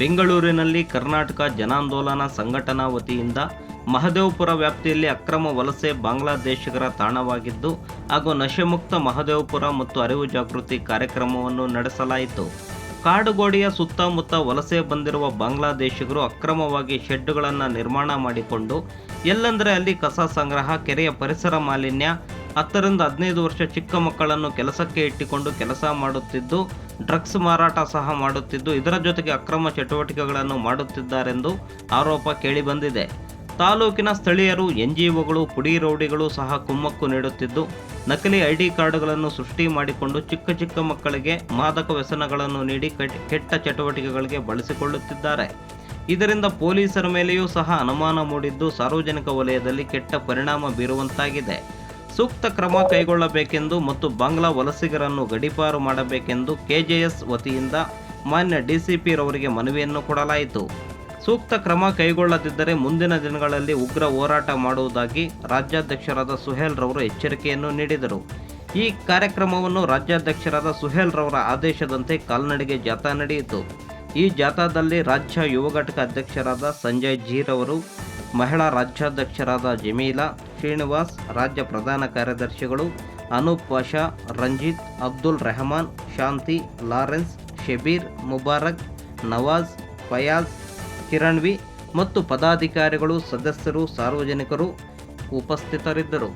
ಬೆಂಗಳೂರಿನಲ್ಲಿ ಕರ್ನಾಟಕ ಜನಾಂದೋಲನ ಸಂಘಟನಾ ವತಿಯಿಂದ ಮಹದೇವಪುರ ವ್ಯಾಪ್ತಿಯಲ್ಲಿ ಅಕ್ರಮ ವಲಸೆ ಬಾಂಗ್ಲಾದೇಶಿಗರ ತಾಣವಾಗಿದ್ದು, ಹಾಗೂ ನಶೆಮುಕ್ತ ಮಹದೇವಪುರ ಮತ್ತು ಅರಿವು ಜಾಗೃತಿ ಕಾರ್ಯಕ್ರಮವನ್ನು ನಡೆಸಲಾಯಿತು. ಕಾಡುಗೋಡೆಯ ಸುತ್ತಮುತ್ತ ವಲಸೆ ಬಂದಿರುವ ಬಾಂಗ್ಲಾದೇಶಿಗರು ಅಕ್ರಮವಾಗಿ ಶೆಡ್ಗಳನ್ನು ನಿರ್ಮಾಣ ಮಾಡಿಕೊಂಡು, ಎಲ್ಲೆಂದರೆ ಅಲ್ಲಿ ಕಸ ಸಂಗ್ರಹ, ಕೆರೆಯ ಪರಿಸರ ಮಾಲಿನ್ಯ ಹತ್ತರಿಂದ ಹದಿನೈದು ವರ್ಷ ಚಿಕ್ಕ ಮಕ್ಕಳನ್ನು ಕೆಲಸಕ್ಕೆ ಇಟ್ಟುಕೊಂಡು ಕೆಲಸ ಮಾಡುತ್ತಿದ್ದು, ಡ್ರಗ್ಸ್ ಮಾರಾಟ ಸಹ ಮಾಡುತ್ತಿದ್ದು, ಇದರ ಜೊತೆಗೆ ಅಕ್ರಮ ಚಟುವಟಿಕೆಗಳನ್ನು ಮಾಡುತ್ತಿದ್ದಾರೆಂದು ಆರೋಪ ಕೇಳಿಬಂದಿದೆ. ತಾಲೂಕಿನ ಸ್ಥಳೀಯರು, ಎನ್ಜಿಒಗಳು, ಪುಡಿ ರೌಡಿಗಳು ಸಹ ಕುಮ್ಮಕ್ಕು ನೀಡುತ್ತಿದ್ದು, ನಕಲಿ ಐಡಿ ಕಾರ್ಡ್ಗಳನ್ನು ಸೃಷ್ಟಿ ಮಾಡಿಕೊಂಡು ಚಿಕ್ಕ ಚಿಕ್ಕ ಮಕ್ಕಳಿಗೆ ಮಾದಕ ವ್ಯಸನಗಳನ್ನು ನೀಡಿ ಕೆಟ್ಟ ಚಟುವಟಿಕೆಗಳಿಗೆ ಬಳಸಿಕೊಳ್ಳುತ್ತಿದ್ದಾರೆ. ಇದರಿಂದ ಪೊಲೀಸರ ಮೇಲೆಯೂ ಸಹ ಅನುಮಾನ ಮೂಡಿದ್ದು, ಸಾರ್ವಜನಿಕ ವಲಯದಲ್ಲಿ ಕೆಟ್ಟ ಪರಿಣಾಮ ಬೀರುವಂತಾಗಿದೆ. ಸೂಕ್ತ ಕ್ರಮ ಕೈಗೊಳ್ಳಬೇಕೆಂದು ಮತ್ತು ಬಾಂಗ್ಲಾ ವಲಸಿಗರನ್ನು ಗಡೀಪಾರು ಮಾಡಬೇಕೆಂದು ಕೆಜೆಎಸ್ ವತಿಯಿಂದ ಮಾನ್ಯ ಡಿಸಿಪಿ ರವರಿಗೆ ಮನವಿಯನ್ನು ಕೊಡಲಾಯಿತು. ಸೂಕ್ತ ಕ್ರಮ ಕೈಗೊಳ್ಳದಿದ್ದರೆ ಮುಂದಿನ ದಿನಗಳಲ್ಲಿ ಉಗ್ರ ಹೋರಾಟ ಮಾಡುವುದಾಗಿ ರಾಜ್ಯಾಧ್ಯಕ್ಷರಾದ ಸುಹೇಲ್ ರವರು ಎಚ್ಚರಿಕೆಯನ್ನು ನೀಡಿದರು. ಈ ಕಾರ್ಯಕ್ರಮವನ್ನು ರಾಜ್ಯಾಧ್ಯಕ್ಷರಾದ ಸುಹೇಲ್ ರವರ ಆದೇಶದಂತೆ ಕಾಲ್ನಡಿಗೆ ಜಾಥಾ ನಡೆಯಿತು. ಈ ಜಾಥಾದಲ್ಲಿ ರಾಜ್ಯ ಯುವ ಘಟಕ ಅಧ್ಯಕ್ಷರಾದ ಸಂಜಯ್ ಜೀರವರು ಮಹಿಳಾ ರಾಜ್ಯಾಧ್ಯಕ್ಷರಾದ ಜಮೀಲಾ ಶ್ರೀನಿವಾಸ್, ರಾಜ್ಯ ಪ್ರಧಾನ ಕಾರ್ಯದರ್ಶಿಗಳು ಅನೂಪ್ ಪಾಷಾ, ರಂಜಿತ್, ಅಬ್ದುಲ್ ರೆಹಮಾನ್, ಶಾಂತಿ, ಲಾರೆನ್ಸ್, ಶಬೀರ್, ಮುಬಾರಕ್, ನವಾಜ್, ಫಯಾಜ್, ಕಿರಣ್ವಿ ಮತ್ತು ಪದಾಧಿಕಾರಿಗಳು, ಸದಸ್ಯರು, ಸಾರ್ವಜನಿಕರು ಉಪಸ್ಥಿತರಿದ್ದರು.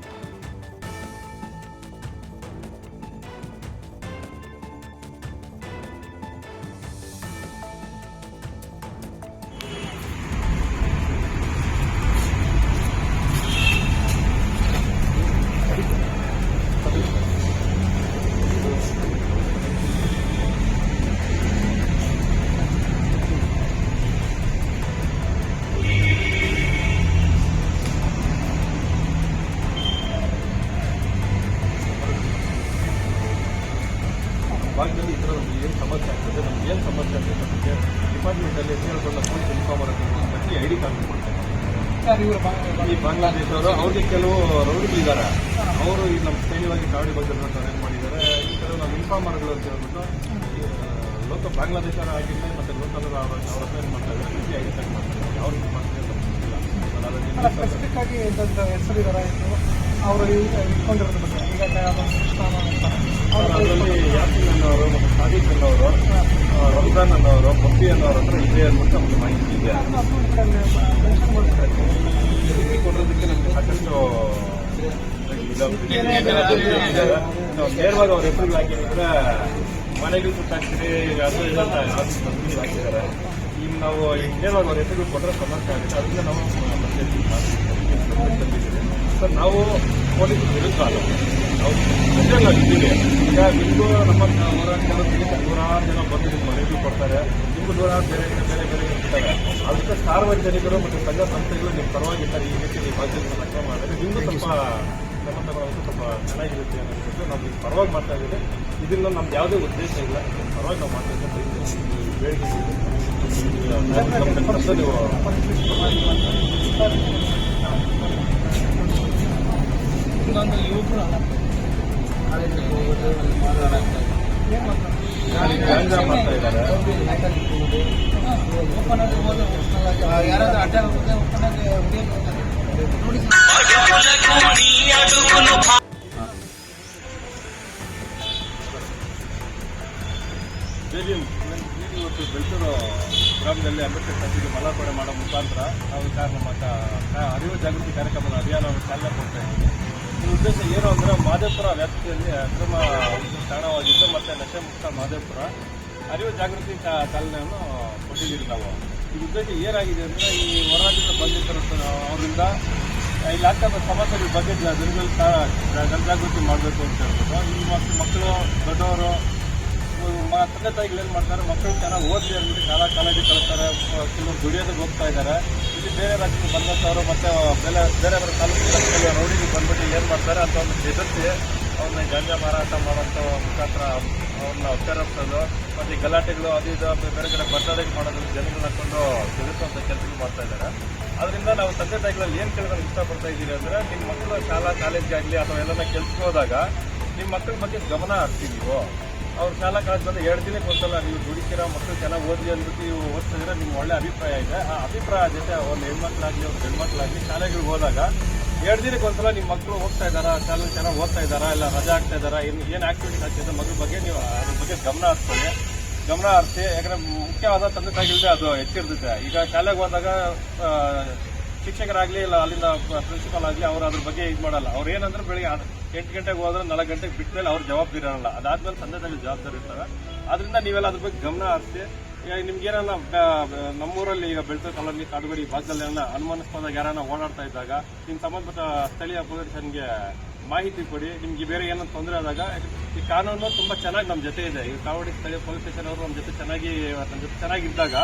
ಐ ಡಿ ಕಾರ್ಡ್ ಕೊಡ್ತಾರೆ ಈ ಬಾಂಗ್ಲಾದೇಶವರು ಅವ್ರಿಗೆ ಕೆಲವು ರೌಡಿಗಳಿದ್ದಾರೆ ಅವರು ಈ ನಮ್ಮ ಸ್ಥಳೀಯವಾಗಿ ಕಾವಡಿ ಬಗ್ಗೆ ಅರೇಂಜ್ ಮಾಡಿದ್ದಾರೆ. ಈ ಥರ ನಾವು ಇನ್ಫಾರ್ಮರ್ಗಳು ಅಂತ ಹೇಳ್ಬಿಟ್ಟು ಲೋಕ ಬಾಂಗ್ಲಾದೇಶರ ಆಗಿದ್ದೆ ಮತ್ತೆ ಲೋಕಲ್ ಅವರ ಅವ್ರ ಮಾಡ್ತಾರೆ. ಮಾಡ್ತಾ ಇದ್ದಾರೆ ಐ ಡಿ ಕಾರ್ಡ್ ಮಾಡ್ತಾರೆ ಅವ್ರಿಗೆ ಅಂತ ಗೊತ್ತಿಲ್ಲ. ಹೆಸರಿದಾರ? ಅವರು ಇಟ್ಕೊಂಡಿರೋದ್ರ ಬಗ್ಗೆ ಈಗ ಅದರಲ್ಲಿ ಯಾಸಿನ್ ಅನ್ನೋರು ಮತ್ತು ಸಾದಿಕ್ ಅನ್ನೋರು ರಂಜಾನ್ ಅನ್ನೋರು ಪಪ್ಪಿ ಅನ್ನೋರು ಹತ್ರ ಇದೆ ಅಂದ್ಬಿಟ್ಟು ನಮ್ಗೆ ಮಾಹಿತಿ ಇದೆ. ಕೊಡೋದಕ್ಕೆ ನಮಗೆ ಸಾಕಷ್ಟು ನೇರವಾಗಿ ಅವ್ರ ಹೆಸರು ಹಾಕಿದ್ರೆ ಮನೆಗೂ ಸುತ್ತಾಕ್ತೀರಿ ಅದು ಇಲ್ಲ ಹಾಕಿದ್ದಾರೆ. ಈಗ ನಾವು ನೇರವಾಗಿ ಅವ್ರ ಹೆಸರು ಕೊಟ್ಟರೆ ಸಮಸ್ಯೆ ಆಗುತ್ತೆ. ಅದರಿಂದ ನಾವು ಸರ್, ನಾವು ಪೊಲೀಸ್ ವಿರುದ್ಧ ಅಲ್ಲ ನಾವು ಇದ್ದೀವಿ. ಈಗ ನಿಮಗೂ ನಮ್ಮ ಹೋರಾಟಗಳು ನೂರಾರು ಜನ ಬಂದು ನಿಮ್ಮ ಮನೆಗೂ ಕೊಡ್ತಾರೆ. ನಿಮಗೂ ನೂರಾರು ಬೇರೆ ಬೇರೆ ಬೇರೆ ಇರ್ತಾರೆ. ಅದಕ್ಕೆ ಸಾರ್ವಜನಿಕರು ಮತ್ತು ಸಂಘ ಸಂಸ್ಥೆಗಳು ನಿಮ್ಮ ಪರವಾಗಿರ್ತಾರೆ ಈ ರೀತಿ ನೀವು ಬಾಧ್ಯತೆ ಸಂಗ್ರಹ ಮಾಡಿದ್ರೆ ನಿಮಗೂ ಸ್ವಲ್ಪ ಕ್ರಮ ತಗೊಳ್ಳೋದು ಸ್ವಲ್ಪ ಚೆನ್ನಾಗಿರುತ್ತೆ ಅನ್ನೋದು ನಾವು ನಿಮ್ಮ ಪರವಾಗಿ ಮಾಡ್ತಾ ಇದ್ದೀವಿ ಇದರಿಂದ ನಮ್ದು ಯಾವುದೇ ಉದ್ದೇಶ ಇಲ್ಲ. ನಿಮ್ಮ ಪರವಾಗಿ ನಾವು ಮಾಡ್ತಾ ಇದ್ದೀವಿ. ಬೇಡಿಕೆ ಕೆಲಸ ನೀವು ಇನ್ನೊಂದು ಯುವಕರು ಕಾಲೇಜಿಗೆ ಹೋಗೋದು ಓಪನ್ ಆಗಿ ಯಾರಾದ್ರೂ ಓಪನ್ ನೋಡಿ ಇವತ್ತು ಬೆಳ್ತೂರು ಗ್ರಾಮದಲ್ಲಿ ಅಂಬೇಡ್ಕರ್ ಸಭೆಗೆ ಮಲಾಪಡೆ ಮಾಡೋ ಮುಖಾಂತರ ನಾವು ಕಾರಣ ನಮ್ಮ ಕ- ಕ- ಅರಿವು ಜಾಗೃತಿ ಕಾರ್ಯಕ್ರಮದ ಅಭಿಯಾನವನ್ನು ಚಾಲನೆ ಕೊಡ್ತಾ ಇದ್ದೀವಿ. ಉದ್ದೇಶ ಏನು ಅಂದರೆ ಮಾದೇಪುರ ವ್ಯಾಪ್ತಿಯಲ್ಲಿ ಅಕ್ರಮ ತಾಣವಾಗಿದ್ದು ಮತ್ತು ನಶೆ ಮುಕ್ತ ಮಾದೇಪುರ. ಅರಿವು ಜಾಗೃತಿ ಚಾಲನೆಯನ್ನು ಕೊಟ್ಟಿದ್ದೀವಿ ನಾವು. ಈ ಉದ್ದೇಶ ಏನಾಗಿದೆ ಅಂದರೆ ಈ ಹೊರರಾಜ್ಯದ ಬಂದಿದ್ದರು ಅವರಿಂದ ಇಲ್ಲಿ ಆಗ್ತಕ್ಕಂಥ ಸಮಸ್ಯೆಗಳ ಬಗ್ಗೆ ಜನಗಳ ಜನಜಾಗೃತಿ ಮಾಡಬೇಕು ಅಂತ ಹೇಳ್ಬಿಟ್ಟು, ಈ ಮಕ್- ಮಕ್ಕಳು, ದೊಡ್ಡವರು ತಂದೆ ತಾಯಿಗಳು ಏನು ಮಾಡ್ತಾರೆ ಮಕ್ಕಳು ಚೆನ್ನಾಗಿ ಓದಲಿ ಅಂದ್ಬಿಟ್ಟು ಶಾಲಾ, ಕಾಲೇಜಿಗೆ ಕಳಿಸ್ತಾರೆ. ಕೆಲವರು ದುಡಿಯೋದಕ್ಕೆ ಹೋಗ್ತಾ ಇದ್ದಾರೆ ಇಲ್ಲಿ ಬೇರೆ ರಾಜ್ಯಕ್ಕೆ ಬಂದಂಥವ್ರು ಮತ್ತು ಬೇರೆ ಬೇರೆ ಬೇರೆ ತಾಲೂಕಿನ ರೌಡಿಗೆ ಬಂದ್ಬಿಟ್ಟು ಏನು ಮಾಡ್ತಾರೆ ಅಂತ ಒಂದು ಎದುರಿಸಿ ಅವ್ರನ್ನ ಗಾಂಜಾ ಮಾರಾಟ ಮಾಡೋಂಥ ಮುಖಾಂತರ ಅವ್ರನ್ನ ಉತ್ತರಿಸೋದು ಮತ್ತು ಗಲಾಟೆಗಳು ಅದು ಇದು ಬೇರೆ ಕಡೆ ಬರ್ತಡೆಗೆ ಮಾಡೋದು ಜನಗಳನ್ನ ಹಾಕೊಂಡು ತಿಳಿಸುವಂಥ ಕೆಲಸಗಳು ಮಾಡ್ತಾ ಇದ್ದಾರೆ ಅದರಿಂದ ನಾವು ತಂದೆ ತಾಯಿಗಳಲ್ಲಿ ಏನು ಕೇಳೋದಕ್ಕೆ ಇಷ್ಟಪಡ್ತಾ ಇದ್ದೀರಿ ಅಂದರೆ ನಿಮ್ಮ ಮಕ್ಕಳು ಶಾಲಾ, ಕಾಲೇಜ್ಗೆ ಆಗಲಿ ಅಥವಾ ಎಲ್ಲನ ಕೆಲ್ಸಕ್ಕೆ ಹೋದಾಗ ನಿಮ್ಮ ಮಕ್ಕಳ ಬಗ್ಗೆ ಗಮನ ಹಾಕ್ತೀವಿ ನೀವು. ಅವ್ರು ಶಾಲಾ ಕಾಲೇಜ್ ಬಂದು ಎರಡು ದಿನಕ್ಕೆ ಒಂದ್ಸಲ ನೀವು ದುಡಿತೀರಾ ಮಕ್ಕಳು ಚೆನ್ನಾಗಿ ಓದಿ ಅಂದ್ಬಿಟ್ಟು ನೀವು ಓದ್ತಿದ್ರೆ ನಿಮ್ಗೆ ಒಳ್ಳೆ ಅಭಿಪ್ರಾಯ ಇದೆ. ಆ ಅಭಿಪ್ರಾಯ ಜೊತೆ ಒಂದು ಹೆಣ್ಮಕ್ಳಾಗಲಿ ಒಂದು ಹೆಣ್ಮಕ್ಳಾಗಲಿ ಶಾಲೆಗಳಿಗೆ ಹೋದಾಗ ಎರಡು ದಿನಕ್ಕೆ ಒಂದ್ಸಲ ನಿಮ್ಮ ಮಕ್ಕಳು ಹೋಗ್ತಾ ಇದ್ದಾರಾ ಶಾಲೆ ಚೆನ್ನಾಗಿ ಓದ್ತಾ ಇದ್ದಾರಾ, ಇಲ್ಲ ರಜಾ ಆಗ್ತಾ ಇದ್ದಾರಾ, ಏನು ಏನು ಆಕ್ಟಿವಿಟೀಸ್ ಆಗ್ತಿದೆ ಮಗಳ ಬಗ್ಗೆ ನೀವು, ಅದ್ರ ಬಗ್ಗೆ ಗಮನ ಹರಿಸ್ಕೊಳ್ಳಿ. ಗಮನ ಹರಿಸಿ, ಯಾಕಂದ್ರೆ ಮುಖ್ಯವಾದ ತಂದೆ ತಾಯಿಗಳಿದೆ ಅದು ಹೆಚ್ಚಿರ್ತೈತೆ ಈಗ ಶಾಲೆಗೆ ಹೋದಾಗ ಶಿಕ್ಷಕರಾಗ್ಲಿ ಇಲ್ಲ ಅಲ್ಲಿಂದ ಪ್ರಿನ್ಸಿಪಾಲ್ ಆಗಲಿ ಅವ್ರು ಅದ್ರ ಬಗ್ಗೆ ಇದು ಮಾಡಲ್ಲ. ಅವ್ರು ಏನಂದ್ರೆ ಬೆಳಿಗ್ಗೆ ಎಂಟು ಗಂಟೆಗೆ ಹೋದ್ರೆ ನಾಲ್ಕು ಗಂಟೆಗೆ ಬಿಟ್ಟ ಮೇಲೆ ಅವ್ರ ಜವಾಬ್ದಾರಿ ಇರಲ್ಲ ಅದಾದ್ಮೇಲೆ ತಂದೆ ಜವಾಬ್ದಾರಿ ಇರ್ತಾರೆ. ಅದರಿಂದ ನೀವೆಲ್ಲ ಅದ್ರ ಬಗ್ಗೆ ಗಮನ ಹರಿಸಿ ಈಗ ನಿಮ್ಗೆ ಏನಾರ ನಮ್ಮೂರಲ್ಲಿ ಈಗ ಬೆಳ್ತ ಕಾಲೋನಿ ಕಾಡುಗಡಿ ಭಾಗದಲ್ಲಿ ಏನಾರ ಯಾರನ್ನ ಓಡಾಡ್ತಾ ಇದ್ದಾಗ, ನಿಮ್ ಸಂಬಂಧಪಟ್ಟ ಸ್ಥಳೀಯ ಪೊಲೀಸ್ ಸ್ಟೇಷನ್ಗೆ ಮಾಹಿತಿ ಕೊಡಿ, ನಿಮ್ಗೆ ಬೇರೆ ಏನೋ ತೊಂದರೆ ಆದಾಗ, ಈ ಕಾನೂನು ತುಂಬಾ ಚೆನ್ನಾಗಿ ನಮ್ಮ ಜೊತೆ ಇದೆ. ಈ ಕಾವಡಿ ಸ್ಥಳೀಯ ಪೊಲೀಸ್ ಸ್ಟೇಷನ್ ಅವರು ನಮ್ಮ ಜೊತೆ ಚೆನ್ನಾಗಿ ನಮ್ಮ ಜೊತೆ ಚೆನ್ನಾಗಿದ್ದಾಗ,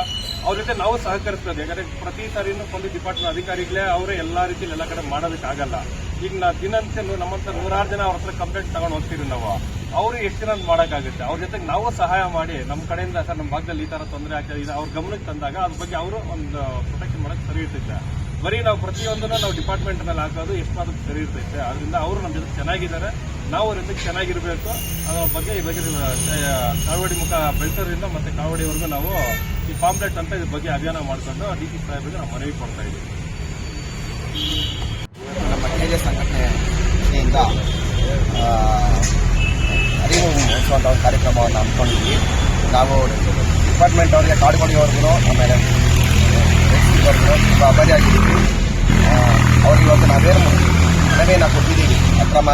ಅವ್ರ ಜೊತೆ ನಾವು ಸಹಕರಿಸ್ತದೆ ಯಾಕಂದ್ರೆ ಪ್ರತಿ ಸಾರಿನೂ ಪೊಲೀಸ್ ಡಿಪಾರ್ಟ್ಮೆಂಟ್ ಅಧಿಕಾರಿಗಳೇ ಅವರೇ ಎಲ್ಲಾ ರೀತಿಯಲ್ಲಿ ಎಲ್ಲ ಕಡೆ ಮಾಡೋದಕ್ಕಾಗಲ್ಲ. ಈಗ ನಾ ದಿನಂತೆ ನಮ್ಮಂತ ನೂರಾರು ಜನ ಅವ್ರ ಹತ್ರ ಕಂಪ್ಲೇಂಟ್ ತಗೊಂಡು ಹೋಗ್ತೀವಿ ನಾವು. ಅವ್ರು ಎಷ್ಟು ಜನ ಮಾಡೋಕ್ಕಾಗುತ್ತೆ? ಅವ್ರ ಜೊತೆಗೆ ನಾವು ಸಹಾಯ ಮಾಡಿ ನಮ್ಮ ಕಡೆಯಿಂದ ಸರ್ ನಮ್ಮ ಭಾಗದಲ್ಲಿ ಈ ತರ ತೊಂದರೆ ಆಗ್ತದೆ ಇದು, ಅವ್ರ ಗಮನಕ್ಕೆ ತಂದಾಗ ಅದ್ರ ಬಗ್ಗೆ ಅವರು ಒಂದು ಪ್ರೊಟೆಕ್ಷನ್ ಮಾಡಕ್ಕೆ ಸರಿ ಇರ್ತೈತೆ ಬರೀ ನಾವು ಪ್ರತಿಯೊಂದನ್ನು ನಾವು ಡಿಪಾರ್ಟ್ಮೆಂಟ್ನಲ್ಲಿ ಹಾಕೋದು ಎಷ್ಟು ಮಾತ್ರ ಸರಿ ಇರ್ತೈತೆ. ಅದರಿಂದ ಅವರು ನಮ್ಮ ಜೊತೆ ಚೆನ್ನಾಗಿದ್ದಾರೆ. ನಾವು ಅವರಿಂದ ಚೆನ್ನಾಗಿರಬೇಕು. ಅದರ ಬಗ್ಗೆ ಈ ಬಗ್ಗೆ ಕಾವಡಿ ಮುಖ ಬೆಳೆಸೋದ್ರಿಂದ ಮತ್ತೆ ಕಾವಡಿವರೆಗೂ ನಾವು ಈ ಪಾಂಪ್ಲೆಟ್ ಅಂತ ಇದ್ರ ಬಗ್ಗೆ ಅಭಿಯಾನ ಮಾಡ್ಕೊಂಡು ಡಿ ಸಿ ನಾವು ಮನವಿ ಕೊಡ್ತಾ ಇದ್ದೀವಿ. ನಮ್ಮ ಸಂಘಟನೆಯಿಂದ ಅರಿವು ಮೂಡಿಸುವಂಥ ಒಂದು ಕಾರ್ಯಕ್ರಮವನ್ನು ಹಮ್ಮಿಕೊಂಡಿದ್ವಿ ನಾವು ಡಿಪಾರ್ಟ್ಮೆಂಟ್ ಅವರಿಗೆ ಕಾಡ್ಕೊಂಡಿರೋರ್ಗು ಆಮೇಲೆ ಎಕ್ಸಿವರೆಗೂ ತುಂಬ ಅಭಾರಿಯಾಗಿದ್ದೀವಿ ಅವ್ರಿಗೆ ಇವತ್ತು ನಾವೇನು ಮನವಿಯನ್ನು ಕೊಟ್ಟಿದ್ದೀವಿ ಅಕ್ರಮ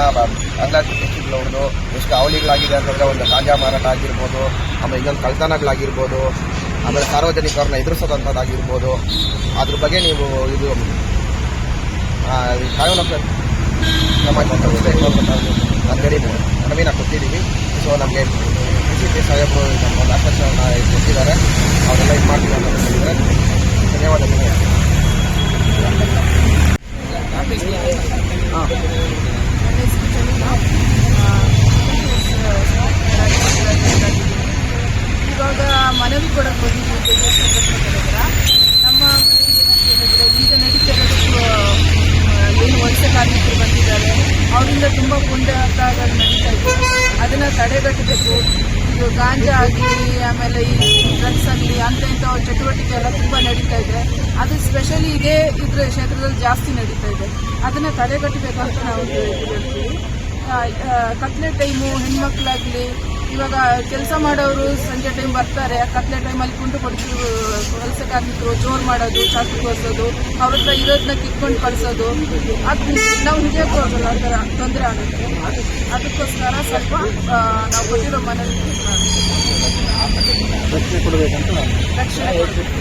ಅಂಗಡಿಗಳವ್ರದ್ದು ಎಷ್ಟು ಅವಳಿಗಳಾಗಿದೆ ಅಂತಂದರೆ ಒಂದು ಗಾಂಜಾ ಮಾರಾಟ ಆಗಿರ್ಬೋದು ಆಮೇಲೆ ಇನ್ನೊಂದು ಕಳ್ತನಗಳಾಗಿರ್ಬೋದು ಆಮೇಲೆ ಸಾರ್ವಜನಿಕರನ್ನ ಎದುರಿಸೋದಂಥದ್ದಾಗಿರ್ಬೋದು ಅದ್ರ ಬಗ್ಗೆ ನೀವು ಇದು ಕಾನೂನು ಕ್ರಮ ಅಂತೇಳಿ ಮನವಿನ ಕೊಟ್ಟಿದ್ದೀವಿ ಸೊ ನಮಗೆ ಡಿ ಸಿ ಪಿ ಸಾಹೇಬರು ನಮ್ಮ ಆಶ್ವಾಸನ ಕೊಟ್ಟಿದ್ದಾರೆ ಅವರೆಲ್ಲ ಇದು ಮಾಡ್ತೀವಿ ಅಂತ ಹೇಳಿದ್ದಾರೆ ಧನ್ಯವಾದಗಳು ಇವಾಗ ಮನವಿ ಕೊಡಕ್ಕೆ ಬಂದಿದ್ದೀವಿ ಹತ್ರ ನಮ್ಮ ಹೇಳಿದ್ರೆ ಈಗ ನಡೀತಾ ಆ, ಏನು ವಲಸೆ ಕಾರ್ಮಿಕರು ಬಂದಿದ್ದಾರೆ. ಅವರಿಂದ ತುಂಬ ಪುಂಡಾಟಗಳು ನಡೀತಾ ಇದೆ. ಅದನ್ನ ತಡೆಗಟ್ಟಬೇಕು. ಇದು ಗಾಂಜಾ ಆಗಲಿ ಆಮೇಲೆ ಈ ಡ್ರಗ್ಸ್ ಆಗಲಿ ಅಂತ ಇಂಥ ಚಟುವಟಿಕೆ ಎಲ್ಲ ತುಂಬ ನಡೀತಾ ಇದೆ. ಅದು ಸ್ಪೆಷಲಿ ಇದೇ ಇದ್ರ ಕ್ಷೇತ್ರದಲ್ಲಿ ಜಾಸ್ತಿ ನಡೀತಾ ಇದೆ. ಅದನ್ನ ತಡೆಗಟ್ಟಬೇಕಂತ ನಾವು ಹೇಳ್ತೀವಿ ಕತ್ಲೆ ಟೈಮು ಹೆಣ್ಮಕ್ಳಾಗ್ಲಿ ಇವಾಗ ಕೆಲಸ ಮಾಡೋರು ಸಂಜೆ ಟೈಮ್ ಬರ್ತಾರೆ ಕತ್ಲೆ ಟೈಮಲ್ಲಿ ಕುಂಟು ಕೊಡಿಸಿ ಕೆಲಸ ಕಾರ್ಮಿಕರು ಜೋರ್ ಮಾಡೋದು ಚಾಕು ಕೊಡಿಸೋದು ಅವ್ರ ಹತ್ರ ಇರೋದನ್ನ ಕಿತ್ಕೊಂಡು ಕಳಿಸೋದು ಅದು ನಾವು ಹಿಡಿಯೋಕ್ಕೂ ಹೋಗಲ್ಲ ಆ ಥರ ತೊಂದರೆ ಆಗುತ್ತೆ. ಅದಕ್ಕೋಸ್ಕರ ಸ್ವಲ್ಪ ನಾವು ಕೊಟ್ಟಿರೋ ಮನೇಲಿ ರಕ್ಷಣೆ ಕೊಡಬೇಕು.